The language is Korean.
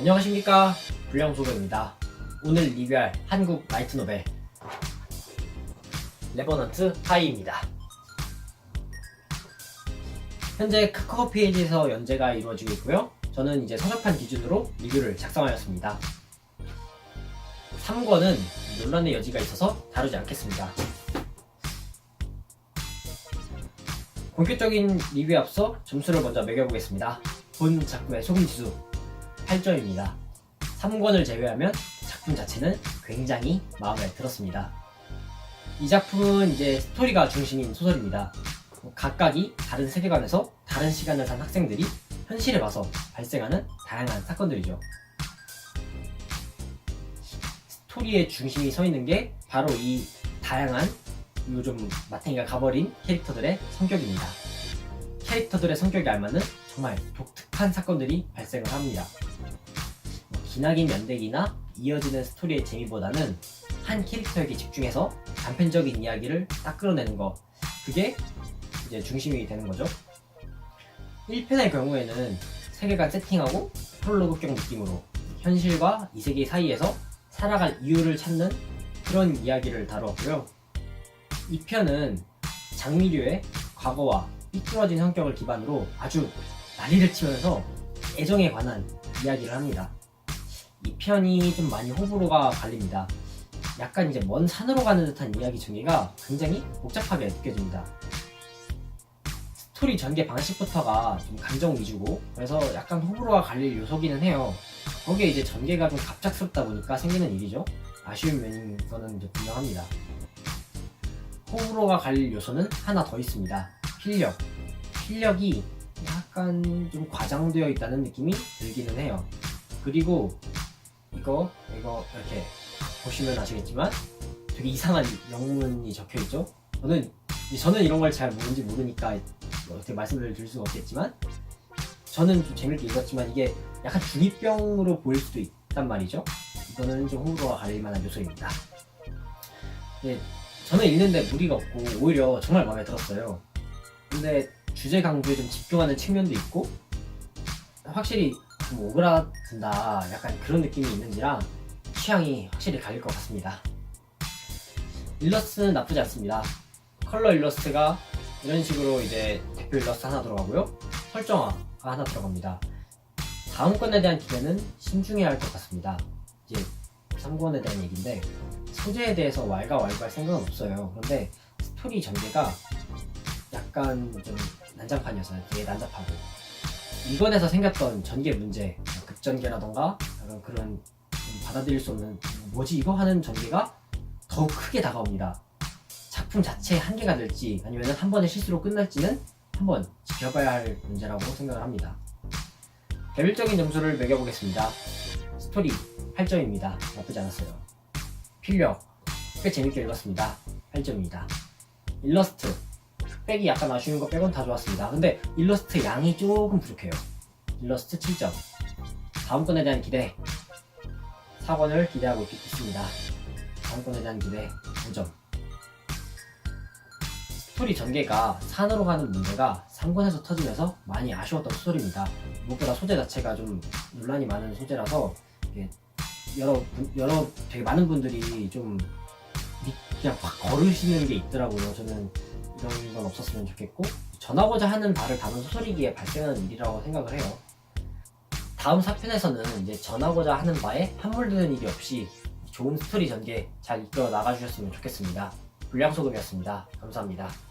안녕하십니까. 불량소경입니다. 오늘 리뷰할 한국 라이트 노벨 레버넌트 하이입니다. 현재 카카오 페이지에서 연재가 이루어지고 있고요. 저는 이제 서적판 기준으로 리뷰를 작성하였습니다. 3권은 논란의 여지가 있어서 다루지 않겠습니다. 본격적인 리뷰에 앞서 점수를 먼저 매겨보겠습니다. 본 작품의 소금 지수 8점입니다. 3권을 제외하면 작품 자체는 굉장히 마음에 들었습니다. 이 작품은 이제 스토리가 중심인 소설입니다. 각각이 다른 세계관에서 다른 시간을 산 학생들이 현실에 봐서 발생하는 다양한 사건들이죠. 스토리의 중심이 서 있는 게 바로 이 다양한 요즘 마탱이가 가버린 캐릭터들의 성격입니다. 캐릭터들의 성격에 알맞는 정말 독특한 사건들이 발생을 합니다. 뭐 기나긴 연대기나 이어지는 스토리의 재미보다는 한 캐릭터에게 집중해서 단편적인 이야기를 딱 끌어내는 거 그게 이제 중심이 되는 거죠. 1편의 경우에는 세계관 세팅하고 프롤로그격 느낌으로 현실과 이 세계 사이에서 살아갈 이유를 찾는 그런 이야기를 다루었고요. 2편은 장미류의 과거와 삐뚤어진 성격을 기반으로 아주 난리를 치면서 애정에 관한 이야기를 합니다. 이 편이 좀 많이 호불호가 갈립니다. 약간 이제 먼 산으로 가는 듯한 이야기 전개가 굉장히 복잡하게 느껴집니다. 스토리 전개 방식부터가 좀 감정 위주고 그래서 약간 호불호가 갈릴 요소기는 해요. 거기에 이제 전개가 좀 갑작스럽다 보니까 생기는 일이죠. 아쉬운 면인 거는 이제 분명합니다. 호불호가 갈릴 요소는 하나 더 있습니다. 필력. 필력이 약간 좀 과장되어 있다는 느낌이 들기는 해요. 그리고 이거 이거 이렇게 보시면 아시겠지만 되게 이상한 영문이 적혀 있죠. 저는 저는 이런 걸 잘 모르는지 모르니까 뭐 어떻게 말씀을 드릴 수가 없겠지만 저는 좀 재밌게 읽었지만 이게 약간 중이병으로 보일 수도 있단 말이죠. 이거는 좀 호불호가 갈릴 만한 요소입니다. 네, 저는 읽는데 무리가 없고 오히려 정말 마음에 들었어요. 근데 주제 강조에 좀 집중하는 측면도 있고 확실히 좀 오그라든다 약간 그런 느낌이 있는지라 취향이 확실히 갈릴 것 같습니다. 일러스트는 나쁘지 않습니다. 컬러 일러스트가 이런 식으로 이제 대표 일러스트 하나 들어가고요. 설정화가 하나 들어갑니다. 다음 건에 대한 기대는 신중해야 할 것 같습니다. 이제 3권에 대한 얘기인데 소재에 대해서 왈가왈부할 생각은 없어요. 그런데 스토리 전개가 약간 좀 난장판이었어요. 되게 난잡하고. 이권에서 생겼던 전개 문제, 급전개라던가 약간 그런 좀 받아들일 수 없는 뭐지 이거 하는 전개가 더 크게 다가옵니다. 작품 자체의 한계가 될지 아니면 한 번의 실수로 끝날지는 한번 지켜봐야 할 문제라고 생각을 합니다. 개별적인 점수를 매겨보겠습니다. 스토리 8점입니다. 나쁘지 않았어요. 필력 꽤 재밌게 읽었습니다. 8점입니다. 일러스트 흑 백이 약간 아쉬운 거 빼곤 다 좋았습니다. 근데 일러스트 양이 조금 부족해요. 일러스트 7점. 다음 건에 대한 기대 4권을 기대하고 있, 있습니다. 다음 건에 대한 기대 5점. 스토리 전개가 산으로 가는 문제가 3권에서 터지면서 많이 아쉬웠던 스토리입니다. 무엇보다 소재 자체가 좀 논란이 많은 소재라서 여러 분- 여러 되게 많은 분들이 좀 미- 그냥 확 거르시는 게 있더라고요. 저는 이런 건 없었으면 좋겠고 전하고자 하는 바를 담은 소설이기에 발생하는 일이라고 생각을 해요. 다음 사편에서는 이제 전하고자 하는 바에 함몰되는 일이 없이 좋은 스토리 전개 잘 이끌어 나가주셨으면 좋겠습니다. 불량소금이었습니다. 감사합니다.